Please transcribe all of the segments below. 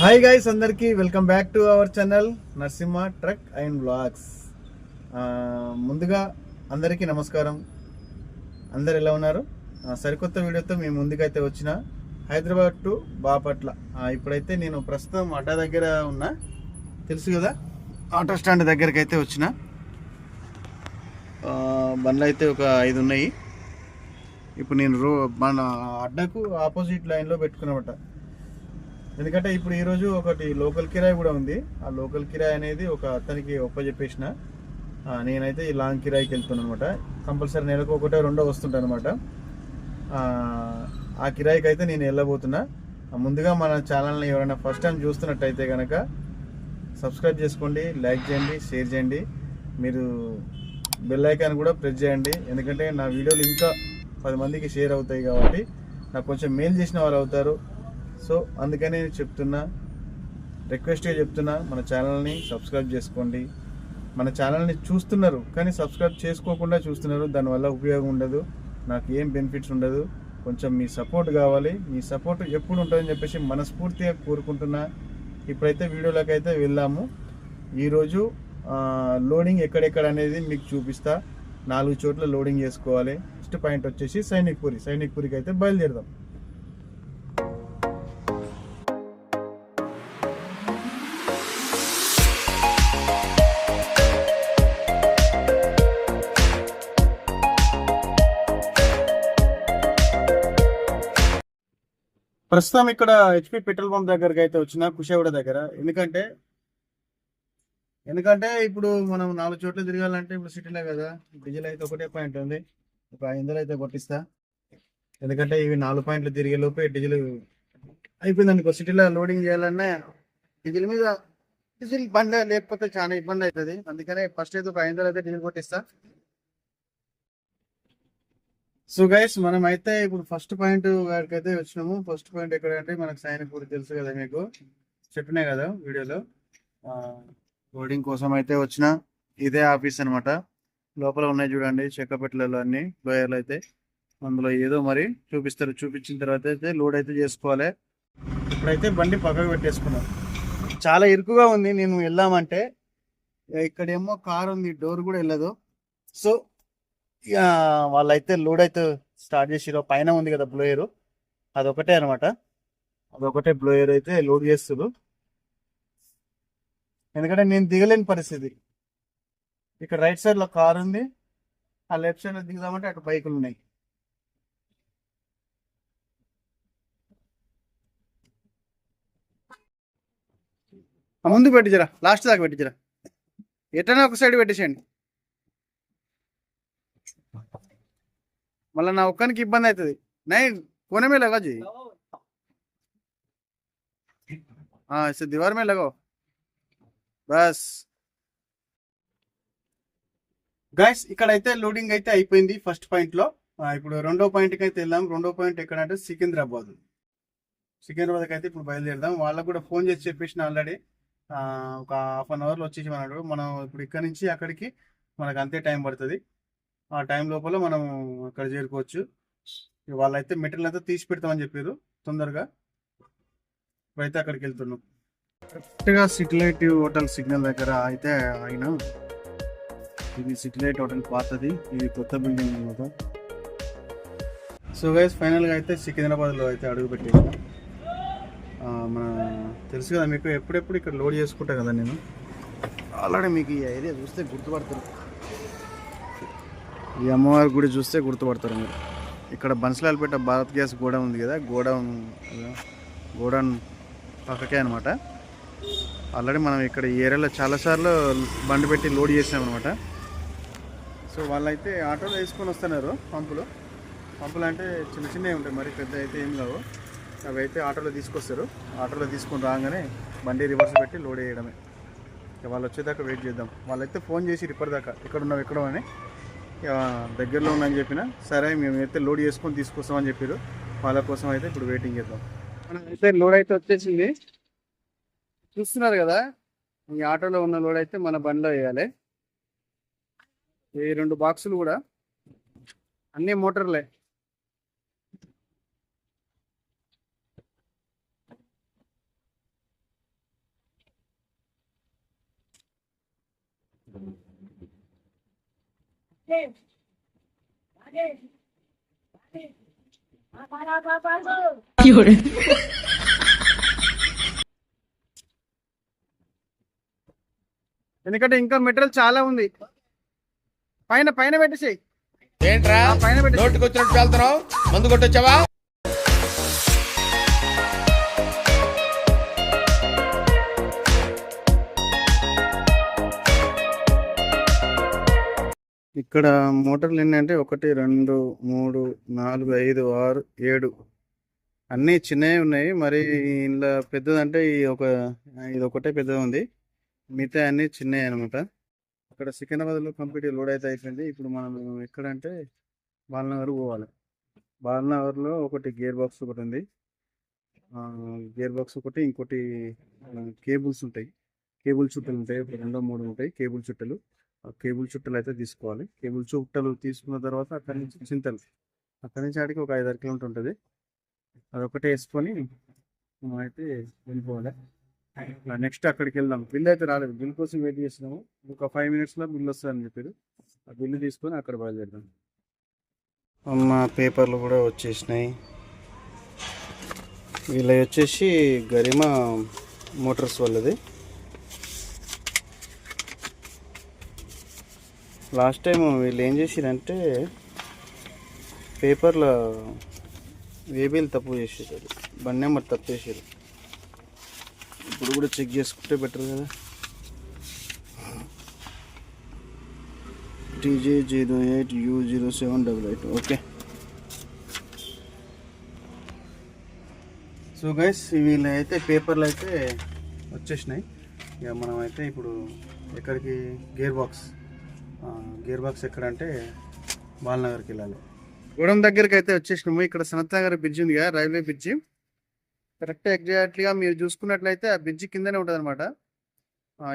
Hi guys అందరికీ welcome back to our channel Narasimha truck and vlogs ముందుగా అందరికీ నమస్కారం. అందరు ఎలా ఉన్నారు? సరికొత్త వీడియోతో మేము ముందుకైతే వచ్చిన హైదరాబాద్ టు బాపట్ల. ఇప్పుడైతే నేను ప్రస్తుతం అడ్డా దగ్గర ఉన్నా తెలుసు కదా? ఆటో స్టాండ్ దగ్గరికి అయితే వచ్చిన బండ్లు అయితే ఒక ఐదు ఉన్నాయి. ఇప్పుడు నేను రో మన అడ్డకు ఆపోజిట్ లైన్లో పెట్టుకున్నమాట. ఎందుకంటే ఇప్పుడు ఈరోజు ఒకటి లోకల్ కిరాయి కూడా ఉంది. ఆ లోకల్ కిరాయి అనేది ఒక అతనికి ఒప్పజెప్పేసిన నేనైతే ఈ లాంగ్ కిరాయికి వెళ్తున్నాను అనమాట కంపల్సరీ నెలకు ఒకటో రెండో వస్తుంటాను అనమాట ఆ కిరాయికి అయితే నేను వెళ్ళబోతున్నా. ముందుగా మన ఛానల్ని ఎవరైనా ఫస్ట్ టైం చూస్తున్నట్టయితే కనుక సబ్స్క్రైబ్ చేసుకోండి లైక్ చేయండి షేర్ చేయండి. మీరు బెల్ ఐకాన్ కూడా ప్రెస్ చేయండి. ఎందుకంటే నా వీడియోలు ఇంకా పది మందికి షేర్ అవుతాయి కాబట్టి నాకు కొంచెం మెయిల్ చేసిన వాళ్ళు అవుతారు. సో అందుకనే నేను చెప్తున్నా రిక్వెస్ట్గా చెప్తున్నా మన ఛానల్ని సబ్స్క్రైబ్ చేసుకోండి. మన ఛానల్ని చూస్తున్నారు కానీ సబ్స్క్రైబ్ చేసుకోకుండా చూస్తున్నారు దానివల్ల ఉపయోగం ఉండదు నాకు ఏం బెనిఫిట్స్ ఉండదు. కొంచెం మీ సపోర్ట్ కావాలి మీ సపోర్ట్ ఎప్పుడు ఉంటుందని చెప్పేసి మనస్ఫూర్తిగా కోరుకుంటున్నా. ఇప్పుడైతే వీడియోలోకి అయితే వెళ్ళాము ఈరోజు లోడింగ్ ఎక్కడెక్కడ అనేది మీకు చూపిస్తా. నాలుగు చోట్ల లోడింగ్ చేసుకోవాలి. ఫస్ట్ పాయింట్ వచ్చేసి సైనిక్ పూరి అయితే బయలుదేరదాం. ప్రస్తుతం ఇక్కడ హెచ్పి పెట్రోల్ పంప్ దగ్గరకి అయితే వచ్చిన కుషావిడ దగ్గర. ఎందుకంటే ఎందుకంటే ఇప్పుడు మనం నాలుగు చోట్ల తిరగాలంటే ఇప్పుడు సిటీలో కదా. డీజిల్ అయితే ఒకటే పాయింట్ ఉంది. ఒక ఐదు వందలు అయితే కొట్టిస్తా. ఎందుకంటే ఇవి నాలుగు పాయింట్లు తిరిగే లోపే డీజిల్ అయిపోయింది అనుకో. సిటీలో లోడింగ్ చేయాలన్నా డీజిల్ మీద డీజిల్ బండి లేకపోతే చాలా ఇబ్బంది అవుతుంది. అందుకనే ఫస్ట్ అయితే ఒక ఐదులో వందలు అయితే డీజిల్ కొట్టిస్తా. సో గైస్ మనం అయితే ఇప్పుడు ఫస్ట్ పాయింట్ వాడికి అయితే వచ్చినాము. ఫస్ట్ పాయింట్ ఎక్కడ అంటే మనకు సైనిక్ పూరి తెలుసు కదా మీకు. చెప్పినాయి కదా వీడియోలో. లోడింగ్ కోసం అయితే వచ్చిన ఇదే ఆఫీస్ అన్నమాట. లోపల ఉన్నాయి చూడండి చెక్కపెట్టలలో అన్ని లోయర్లు అయితే. అందులో ఏదో మరి చూపిస్తారు. చూపించిన తర్వాత అయితే లోడ్ అయితే చేసుకోవాలి. ఇప్పుడైతే బండి పక్కకు పెట్టేసుకున్నాం. చాలా ఇరుకుగా ఉంది. నేను వెళ్ళామంటే ఇక్కడేమో కార్ ఉంది డోర్ కూడా వెళ్ళదు. సో ఇక వాళ్ళైతే లోడ్ అయితే స్టార్ట్ చేసిరో పైన ఉంది కదా బ్లోయర్ అదొకటే అనమాట అదొకటే బ్లోయర్ అయితే లోడ్ చేస్తారు ఎందుకంటే నేను దిగలేని పరిస్థితి. ఇక్కడ రైట్ సైడ్లో కార్ ఉంది. ఆ లెఫ్ట్ సైడ్లో దిగుదామంటే అటు బైకులు ఉన్నాయి. ఆ ముందు పెట్టించరా. లాస్ట్ దాకా పెట్టించరా. ఎటైనా ఒక సైడ్ పెట్టేసేయండి. మళ్ళీ నా ఒక్కరికి ఇబ్బంది అవుతుంది నైన్ కోనే మే లగా జీ? దివార్ మే లగో బస్. గైస్ ఇక్కడైతే లోడింగ్ అయితే అయిపోయింది ఫస్ట్ పాయింట్లో. ఇప్పుడు రెండో పాయింట్కి అయితే వెళ్దాం. రెండో పాయింట్ ఎక్కడ అంటే సికింద్రాబాద్. సికింద్రాబాద్కి అయితే ఇప్పుడు బయలుదేరదాం. వాళ్ళకు కూడా ఫోన్ చేసి చెప్పేసిన ఆల్రెడీ. ఒక హాఫ్ అన్ అవర్లో వచ్చేసి అన్నాడు మనం ఇప్పుడు ఇక్కడ నుంచి అక్కడికి మనకు అంతే టైం పడుతుంది. ఆ టైం లోపల మనం అక్కడ చేరుకోవచ్చు. వాళ్ళైతే మెటీరియల్ అంతా తీసి పెడతామని చెప్పారు తొందరగా. ఇప్పుడైతే అక్కడికి వెళ్తున్నాం. కరెక్ట్గా సిటిలైట్ హోటల్ సిగ్నల్ దగ్గర అయితే ఆయన ఇది సిటిలైట్ హోటల్ పాతది. ఇది కొత్త బిల్డింగ్ అనమాట సో గైస్ ఫైనల్గా అయితే సికింద్రాబాద్లో అయితే అడుగు మన తెలుసు కదా మీకు ఎప్పుడెప్పుడు ఇక్కడ లోడ్ చేసుకుంటా కదా నేను. ఆల్రెడీ మీకు ఈ ఏరియా చూస్తే గుర్తుపడతారు ఈ అమ్మవారి గుడి చూస్తే గుర్తుపడతారు మీరు. ఇక్కడ బన్సలాలపేట భారత్ గ్యాస్ గోడౌన్ ఉంది కదా గోడౌన్ గోడౌన్ పక్కకే అనమాట ఆల్రెడీ మనం ఇక్కడ ఈ ఏరియాలో చాలాసార్లు బండి పెట్టి లోడ్ చేసాం అనమాట సో వాళ్ళైతే ఆటోలో వేసుకొని వస్తున్నారు పంపులు. పంపులు అంటే చిన్న చిన్నవి ఉంటాయి మరి పెద్ద అయితే ఏం కావు. అవి అయితే ఆటోలో తీసుకొస్తారు. ఆటోలో తీసుకొని రాగానే బండి రివర్స్ పెట్టి లోడ్ వేయడమే వాళ్ళు వచ్చేదాకా వెయిట్ చేద్దాం. వాళ్ళైతే ఫోన్ చేసి రిపేర్ దాకా ఇక్కడ ఉన్నావు ఎక్కడో అని. దగ్గరలో ఉందని చెప్పిన సరే మేము అయితే లోడ్ చేసుకొని తీసుకొస్తామని చెప్పారు వాళ్ళ కోసం అయితే ఇప్పుడు వెయిటింగ్ చేద్దాం. మనం అయితే లోడ్ అయితే వచ్చేసింది. చూస్తున్నారు కదా ఈ ఆటోలో ఉన్న లోడ్ అయితే మన బండిలో వేయాలి. ఈ రెండు బాక్సులు కూడా అన్ని మోటార్లే ఎందుకంటే ఇంకా మెటీరియల్ చాలా ఉంది. పైన పైన పెట్టేసేయి. ఏంట్రా? పైన పెట్టేసి నోటికి వచ్చినట్టు వెళ్తున్నావు? మందు కొట్టొచ్చావా? ఇక్కడ మోటార్లు ఎన్ని అంటే ఒకటి రెండు మూడు నాలుగు ఐదు ఆరు ఏడు. అన్నీ చిన్నవి ఉన్నాయి. మరి ఇందులో పెద్దదంటే ఈ ఒక ఇది ఒకటే పెద్దది ఉంది మిగతా అన్నీ చిన్నవి అనమాట అక్కడ సికింద్రాబాద్లో కంప్లీట్ లోడ్ అయితే అయిపోయింది. ఇప్పుడు మనం ఎక్కడంటే బాలనగర్ పోవాలి. బాలనగర్లో ఒకటి గేర్ బాక్స్ ఒకటి ఉంది. గేర్ బాక్స్ ఒకటి ఇంకోటి కేబుల్స్ ఉంటాయి. కేబుల్ చుట్టలు ఉంటాయి. ఒక రెండో మూడు ఉంటాయి. కేబుల్ చుట్టలు. కేబుల్ చుట్టలు అయితే తీసుకోవాలి. కేబుల్ చుట్టలు తీసుకున్న తర్వాత అక్కడి నుంచి చింతలు. అక్కడి నుంచి ఆడికి ఒక ఐదారు కిలోమీటర్ ఉంటుంది. అదొకటి వేసుకొని అయితే వెళ్ళిపోవాలి. నెక్స్ట్ అక్కడికి వెళ్దాం. బిల్ అయితే రాలేదు. బిల్ కోసం వెయిట్ చేస్తున్నాము. ఒక ఫైవ్ మినిట్స్లో బిల్ వస్తుందని చెప్పారు. ఆ బిల్లు తీసుకొని అక్కడ బయలుదేరుదాం. అమ్మ పేపర్లు కూడా వచ్చేసినాయి. వీళ్ళవి వచ్చేసి గరిమా మోటార్స్ వాళ్ళది. లాస్ట్ టైం వీళ్ళు ఏం చేసిరంటే పేపర్లో వేబీలు తప్పు చేసేసారు బండి నెంబర్ తప్పు చేసారు. ఇప్పుడు కూడా చెక్ చేసుకుంటే బెటర్ కదా. TJ zero eight U zero seven double eight. Okay. So guys వీళ్ళు అయితే పేపర్లు అయితే వచ్చేసినాయి. ఇక మనం అయితే ఇప్పుడు ఎక్కడికి గేర్ బాక్స్ గేర్ బాక్స్ ఎక్కడంటే బాలనగర్కి వెళ్ళాలి. గూడెం దగ్గరికి అయితే వచ్చేసినాము. ఇక్కడ సనత్నగర్ బ్రిడ్జ్ ఉంది కదా రైల్వే బ్రిడ్జ్ కరెక్ట్ ఎగ్జాక్ట్లీగా మీరు చూసుకున్నట్లయితే ఆ బ్రిడ్జ్ కిందనే ఉంటుంది అనమాట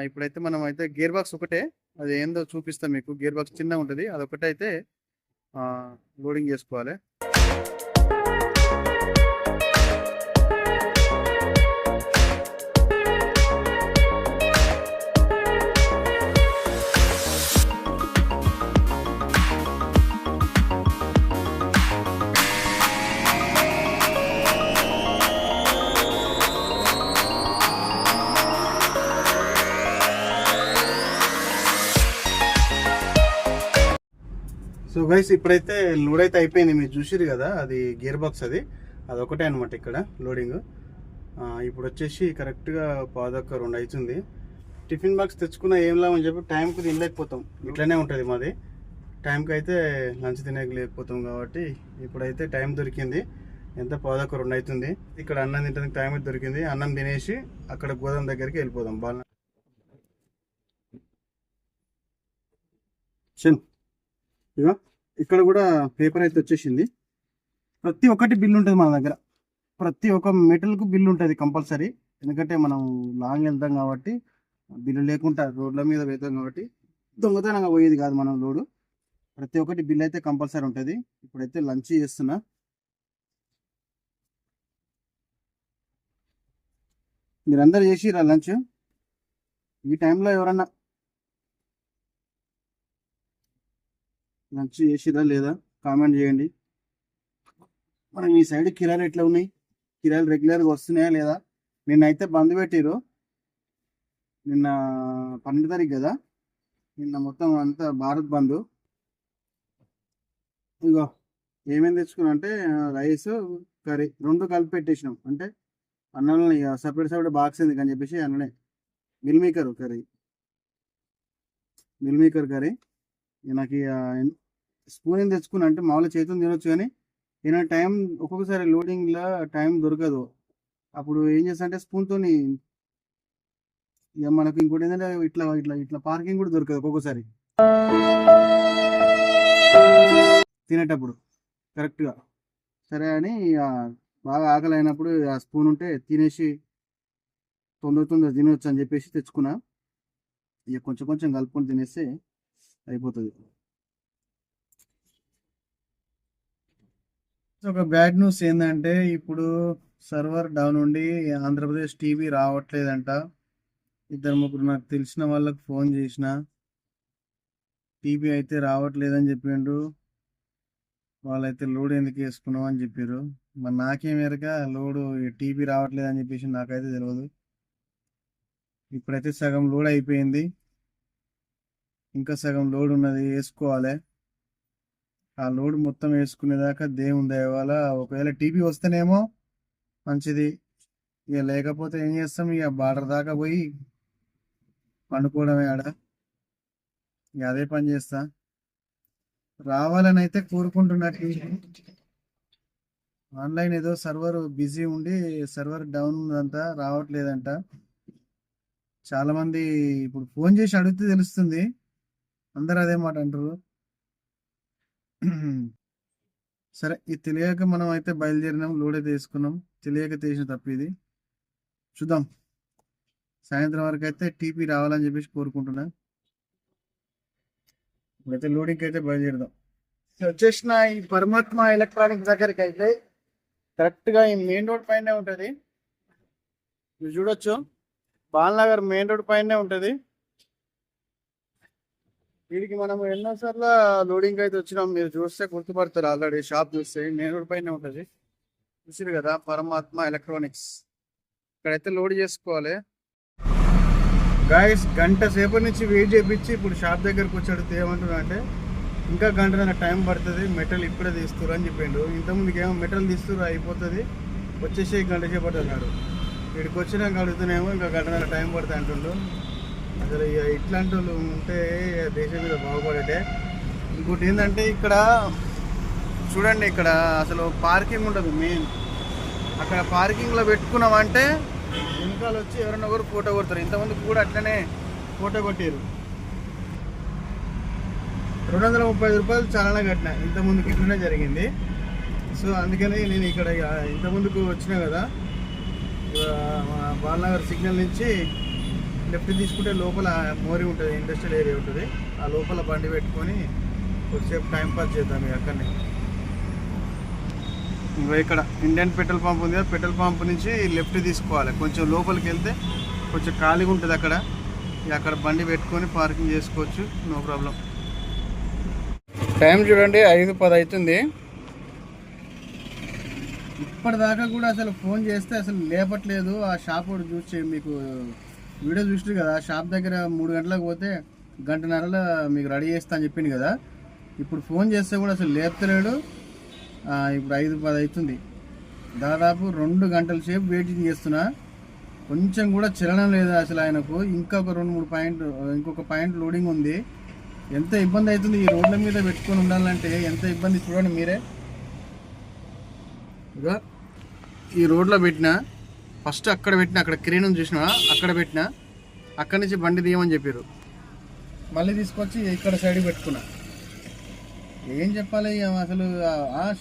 ఇప్పుడైతే మనం అయితే గేర్ బాక్స్ ఒకటే. అది ఏందో చూపిస్తాం మీకు. గేర్ బాక్స్ చిన్నగా ఉంటుంది. అదొకటైతే అయితే లోడింగ్ చేసుకోవాలి. సో గైస్ ఇప్పుడైతే లోడ్ అయితే అయిపోయింది. మీరు చూసిరు కదా అది గేర్ బాక్స్ అది. అది ఒకటే అనమాట ఇక్కడ లోడింగ్ ఇప్పుడు వచ్చేసి కరెక్ట్గా పాదొక్క రెండు అవుతుంది టిఫిన్ బాక్స్ తెచ్చుకున్న ఏం లాభం చెప్పి టైంకి తినలేకపోతాం. ఇట్లనే ఉంటుంది మాది. టైంకి అయితే లంచ్ తినలేకపోతాం కాబట్టి ఇప్పుడైతే టైం దొరికింది. ఎంత పాదొక్క రెండు అవుతుంది ఇక్కడ అన్నం తినడానికి టైం అయితే దొరికింది. అన్నం తినేసి అక్కడ గోదాం దగ్గరికి వెళ్ళిపోదాం. బాల చల్ ఇక ఇక్కడ కూడా పేపర్ అయితే వచ్చేసింది. ప్రతి ఒక్కటి బిల్ ఉంటుంది మన దగ్గర. ప్రతి ఒక్క మెటల్కు బిల్ ఉంటుంది కంపల్సరీ. ఎందుకంటే మనం లాంగ్ వెళ్తాం కాబట్టి బిల్లు లేకుండా రోడ్ల మీద వెళ్తాం కాబట్టి దొంగతనంగా పోయేది కాదు మనం లోడు. ప్రతి ఒక్కటి బిల్ అయితే కంపల్సరీ ఉంటుంది. ఇప్పుడైతే లంచ్ చేస్తున్నా. మీరందరూ చేసిరా లంచ్? ఈ టైంలో ఎవరన్నా లంచ్ చేసిరా లేదా? కామెంట్ చేయండి. మనం ఈ సైడ్ కిరాలు ఎట్లా ఉన్నాయి? కిరాలు రెగ్యులర్గా వస్తున్నాయా లేదా? నిన్నైతే బంద్ పెట్టిరు నిన్న పన్నెండు తారీఖు కదా? నిన్న మొత్తం అంతా భారత్ బంద్. ఇగో ఏమేమి తెచ్చుకున్నా అంటే రైస్ కర్రీ రెండు కలిపి పెట్టేసినాం. అంటే అన్నంలో ఇక సపరేట్ సపరేట్ బాక్స్ ఎందుకు అని చెప్పేసి అన్ననే. Meal maker curry. Meal maker curry. నాకు ఇక స్పూన్ ఏం తెచ్చుకున్నా? అంటే మామూలుగా చేతులు తినొచ్చు కానీ నేను టైం ఒక్కొక్కసారి లోడింగ్లో టైం దొరకదు. అప్పుడు ఏం చేస్తా అంటే స్పూన్తోని ఇక మనకు ఇంకోటి ఏంటంటే ఇట్లా ఇట్లా ఇట్లా పార్కింగ్ కూడా దొరకదు ఒక్కొక్కసారి. తినేటప్పుడు కరెక్ట్గా. సరే అని ఇక బాగా ఆకలి అయినప్పుడు ఆ స్పూన్ ఉంటే తినేసి తొందర తొందర తినవచ్చు అని చెప్పేసి తెచ్చుకున్నా. ఇక కొంచెం కొంచెం కలుపుకొని తినేస్తే అయిపోతుంది. ఒక బ్యాడ్ న్యూస్ ఏంటంటే ఇప్పుడు సర్వర్ డౌన్ ఉండి ఆంధ్రప్రదేశ్ టీవీ రావట్లేదంట. ఇద్దరు ముగ్గురు నాకు తెలిసిన వాళ్ళకి ఫోన్ చేసిన టీవీ అయితే రావట్లేదని చెప్పిండు వాళ్ళైతే లోడ్ ఎందుకు వేసుకున్నాం అని చెప్పారు మరి నాకేం ఎరక లోడు టీవీ రావట్లేదు అని చెప్పేసి నాకైతే తెలియదు ఇప్పుడైతే సగం లోడ్ అయిపోయింది. ఇంకా సగం లోడ్ ఉన్నది వేసుకోవాలి. ఆ లోడ్ మొత్తం వేసుకునేదాకా దేవుని దేవాల ఒకవేళ టీపీ వస్తేనేమో మంచిది. ఇక లేకపోతే ఏం చేస్తాం? ఇక బార్డర్ దాకా పోయి పండుకోవడమే ఆడ. ఇక అదే పని చేస్తా. రావాలని అయితే కోరుకుంటున్నా ఆన్లైన్ ఏదో సర్వర్ బిజీ ఉండి సర్వర్ డౌన్ ఉందంట రావట్లేదంట. చాలామంది ఇప్పుడు ఫోన్ చేసి అడిగితే తెలుస్తుంది. అందరు అదే మాట అంటారు సరే ఇది తెలియక మనం అయితే బయలుదేరినాం లోడ్ అయితే వేసుకున్నాం. తెలియక తీసిన తప్పు ఇది. చూద్దాం. సాయంత్రం వరకు అయితే టీపీ రావాలని చెప్పేసి కోరుకుంటున్నా. ఇప్పుడైతే లోడింగ్ అయితే బయలుదేరదాం. వచ్చేసిన ఈ పరమాత్మ ఎలక్ట్రానిక్స్ దగ్గరికి అయితే కరెక్ట్గా ఈ మెయిన్ రోడ్ పైనే ఉంటది. మీరు చూడొచ్చు. బాలనగర్ మెయిన్ రోడ్ పైనే ఉంటది. వీడికి మనం ఎన్నోసార్లు లోడింగ్ అయితే వచ్చినాం. మీరు చూస్తే గుర్తుపడతారు ఆల్రెడీ షాప్ చూస్తే మెయిన్ రోడ్ పైన ఉంటుంది. చూసారు కదా పరమాత్మ ఎలక్ట్రానిక్స్ ఇక్కడైతే లోడ్ చేసుకోవాలి. గాయస్ గంట సేపటి నుంచి వెయిట్ చేపించి ఇప్పుడు షాప్ దగ్గరకు వచ్చాడు. అడిగితే ఏమంటున్నా అంటే ఇంకా గంట టైం పడుతుంది. మెటల్ ఇప్పుడే తీస్తురు అని చెప్పిండు. ఇంతకుముందుకు ఏమో మెటల్ తీస్తురు అయిపోతుంది. వచ్చేసి గంట సేపటి అన్నాడు. వీడికి వచ్చినాక అడుగుతున్నామో ఇంకా గంట టైం పడుతుంది అంటుండు. అసలు ఇక ఇట్లాంటి వాళ్ళు ఉంటే దేశం మీద బాగుపడేటే ఇంకోటి ఏంటంటే ఇక్కడ చూడండి ఇక్కడ అసలు పార్కింగ్ ఉండదు మెయిన్ అక్కడ పార్కింగ్లో పెట్టుకున్నామంటే వెనకాల వచ్చి ఎవరైనా ఒకరు ఫోటో కొడతారు. ఇంతమందికి కూడా అట్లనే ఫోటో కొట్టారు రెండు వందల ముప్పై ఐదు రూపాయలు చాలా కట్టిన. ఇంత ఇట్లనే జరిగింది. సో అందుకని నేను ఇక్కడ ఇక ఇంత ముందుకు వచ్చినా కదా. బాలనగర్ సిగ్నల్ నుంచి లెఫ్ట్ తీసుకుంటే లోపల మోరి ఉంటుంది ఇండస్ట్రియల్ ఏరియా ఉంటుంది. ఆ లోపల బండి పెట్టుకొని కొద్దిసేపు టైం పాస్ చేద్దాం ఇక అక్కడనే. ఇంకో ఇక్కడ ఇండియన్ పెట్రోల్ పంప్ ఉంది కదా పెట్రోల్ పంప్ నుంచి లెఫ్ట్ తీసుకోవాలి. కొంచెం లోపలికి వెళ్తే కొంచెం ఖాళీగా ఉంటుంది అక్కడ. అక్కడ బండి పెట్టుకొని పార్కింగ్ చేసుకోవచ్చు నో ప్రాబ్లం టైం చూడండి ఐదు పది అవుతుంది. ఇప్పటిదాకా కూడా అసలు ఫోన్ చేస్తే అసలు లేపట్లేదు. ఆ షాప్ వాడు చూసి మీకు వీడియో చూసారు కదా షాప్ దగ్గర మూడు గంటలకు పోతే గంటన్నరలో మీకు రెడీ చేస్తా అని చెప్పింది కదా. ఇప్పుడు ఫోన్ చేస్తే కూడా అసలు లేపుతలేడు. ఇప్పుడు ఐదు పది అవుతుంది దాదాపు రెండు గంటల సేపు వెయిటింగ్ చేస్తున్నా. కొంచెం కూడా చలనం లేదు అసలు ఆయనకు. ఇంకా ఒక రెండు మూడు పాయింట్ ఇంకొక పాయింట్ లోడింగ్ ఉంది. ఎంత ఇబ్బంది అవుతుంది ఈ రోడ్ల మీద పెట్టుకొని ఉండాలంటే ఎంత ఇబ్బంది చూడండి మీరే. ఈ రోడ్లో పెట్టిన ఫస్ట్ అక్కడ పెట్టిన అక్కడ కిరీణం చూసిన అక్కడ పెట్టిన అక్కడి నుంచి బండి తీయమని చెప్పారు మళ్ళీ తీసుకొచ్చి ఇక్కడ సైడ్ పెట్టుకున్నా. ఏం చెప్పాలి ఇక అసలు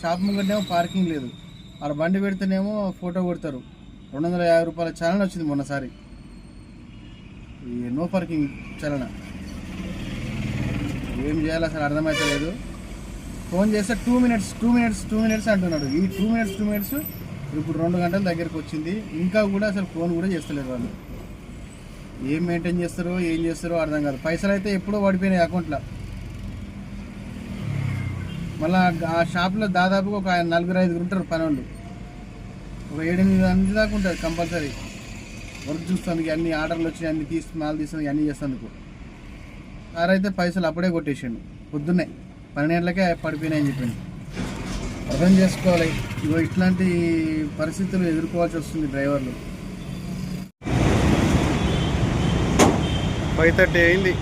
షాప్ ముంగటేమో పార్కింగ్ లేదు. అక్కడ బండి పెడితేనేమో ఫోటో కొడతారు. రెండు వందల యాభై రూపాయల చలన వచ్చింది మొన్నసారి ఈ నో పార్కింగ్ చలన ఏం చేయాలో అసలు అర్థమవుతలేదు ఫోన్ చేస్తే two minutes two minutes two minutes అంటున్నాడు. ఈ టూ మినిట్స్ టూ మినిట్స్ ఇప్పుడు రెండు గంటల దగ్గరికి వచ్చింది. ఇంకా కూడా అసలు ఫోన్ కూడా చేస్తలేరు వాళ్ళు. ఏం మెయింటైన్ చేస్తారో ఏం చేస్తారో అర్థం కాదు. పైసలు అయితే ఎప్పుడో పడిపోయినాయి అకౌంట్లో. మళ్ళీ ఆ షాప్లో దాదాపుగా ఒక నలుగురు ఐదుగురు ఉంటారు పని వాళ్ళు ఒక ఏడెనిమిది మంది దాకా ఉంటుంది కంపల్సరీ. వర్క్ చూస్తానికి అన్ని ఆర్డర్లు వచ్చి అన్ని తీసు మాలు తీసుకుని అన్నీ చేస్తాను సార్ అయితే పైసలు అప్పుడే కొట్టేసిండు. పొద్దున్నే పన్నెండు గంటలకే పడిపోయినాయని చెప్పిండు అర్థం చేసుకోవాలి. ఇగో ఇట్లాంటి పరిస్థితులు ఎదుర్కోవాల్సి వస్తుంది డ్రైవర్లు. ఫైవ్ థర్టీ అయింది.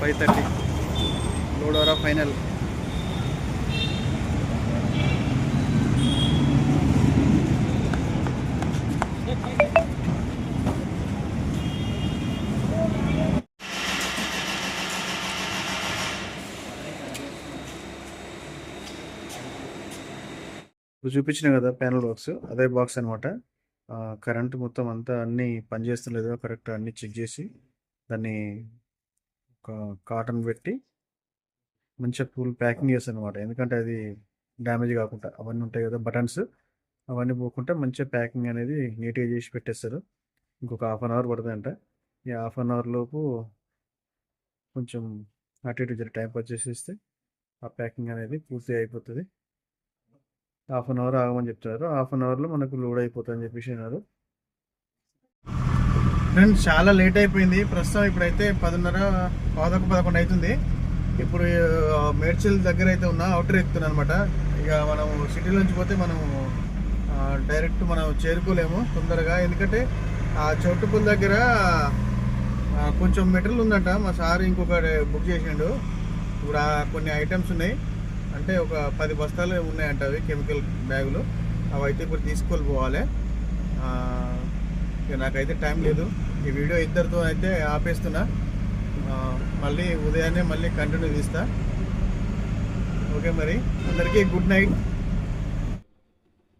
Five thirty. లోడోరా ఫైనల్. చూపించిన కదా ప్యానల్ బాక్స్ అదే బాక్స్ అనమాట కరెంట్ మొత్తం అంతా అన్నీ పనిచేస్తలేదో కరెక్ట్ అన్నీ చెక్ చేసి దాన్ని ఒక కాటన్ పెట్టి మంచిగా ఫుల్ ప్యాకింగ్ చేస్తాను అనమాట ఎందుకంటే అది డ్యామేజ్ కాకుండా అవన్నీ ఉంటాయి కదా బటన్స్ అవన్నీ పోకుండా మంచిగా ప్యాకింగ్ అనేది నీట్గా చేసి పెట్టేస్తారు. ఇంకొక హాఫ్ అన్ అవర్ పడుతుందంట. ఈ హాఫ్ అన్ అవర్ లోపు కొంచెం అటు ఇటు జర టైం పర్చేసేస్తే ఆ ప్యాకింగ్ అనేది పూర్తి అయిపోతుంది. హాఫ్ అన్ అవర్ ఆగమని చెప్తున్నారు. హాఫ్ అన్ అవర్లో మనకు లోడ్ అయిపోతుంది అని చెప్పేసి అన్నారు. ఫ్రెండ్స్ చాలా లేట్ అయిపోయింది. ప్రస్తుతం ఇప్పుడైతే పదిన్నర పదకొండు పదకొండు అవుతుంది. ఇప్పుడు మేడ్చల్ దగ్గర అయితే ఉన్నా అవుటర్ ఎక్కుతున్నా అనమాట ఇక మనం సిటీ నుంచి పోతే మనం డైరెక్ట్ మనం చేరుకోలేము తొందరగా. ఎందుకంటే ఆ చౌటుపుల్ దగ్గర కొంచెం మెటీరియల్ ఉందంట. మా సార్ ఇంకొక బుక్ చేసిండు. ఇప్పుడు కొన్ని ఐటమ్స్ ఉన్నాయి. అంటే ఒక పది బస్తాలు ఉన్నాయంట అవి కెమికల్ బ్యాగులు. అవి అయితే ఇప్పుడు తీసుకొని పోవాలి. ఇక నాకైతే టైం లేదు. ఈ వీడియో ఇద్దరితో అయితే ఆపేస్తున్నా. మళ్ళీ ఉదయాన్నే మళ్ళీ కంటిన్యూ తీస్తా. ఓకే మరి అందరికీ గుడ్ నైట్.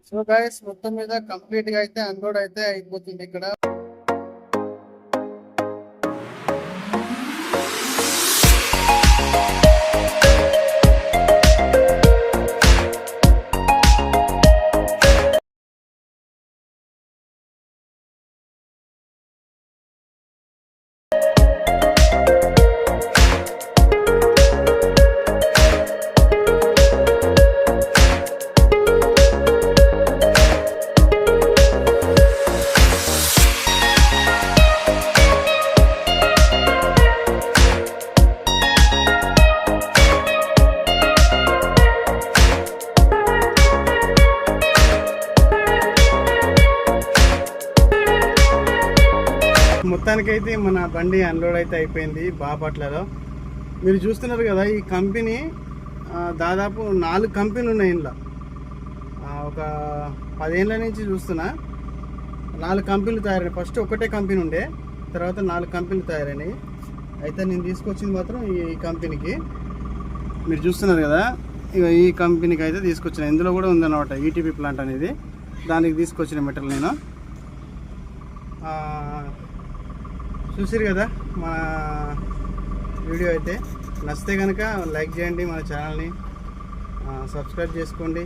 సో గాయస్ మొత్తం మీద కంప్లీట్గా అయితే అన్లోడ్ అయితే అయిపోతుంది ఇక్కడ. మొత్తానికైతే మన బండి అన్లోడ్ అయితే అయిపోయింది బాపట్లలో. మీరు చూస్తున్నారు కదా ఈ కంపెనీ దాదాపు నాలుగు కంపెనీలు ఉన్నాయి ఇంట్లో ఒక పదేళ్ళ నుంచి చూస్తున్నా. నాలుగు కంపెనీలు తయారైనాయి. ఫస్ట్ ఒకటే కంపెనీ ఉండే తర్వాత నాలుగు కంపెనీలు తయారైనాయి. అయితే నేను తీసుకొచ్చింది మాత్రం ఈ కంపెనీకి. మీరు చూస్తున్నారు కదా ఇక ఈ కంపెనీకి అయితే తీసుకొచ్చిన. ఇందులో కూడా ఉందన్నమాట ఈటీపీ ప్లాంట్ అనేది. దానికి తీసుకొచ్చిన మెటీరియల్ నేను. చూసారు కదా మా వీడియో అయితే. నచ్చితే కనుక లైక్ చేయండి మన ఛానల్ని. సబ్స్క్రైబ్ చేసుకోండి.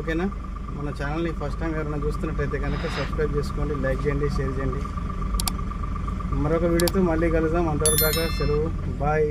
ఓకేనా? మన ఛానల్ని ఫస్ట్ టైం ఎవరైనా చూస్తున్నట్టయితే కనుక సబ్స్క్రైబ్ చేసుకోండి లైక్ చేయండి షేర్ చేయండి. మరొక వీడియోతో మళ్ళీ కలుద్దాం. అంతవరకు దాకా సెలవు. బాయ్.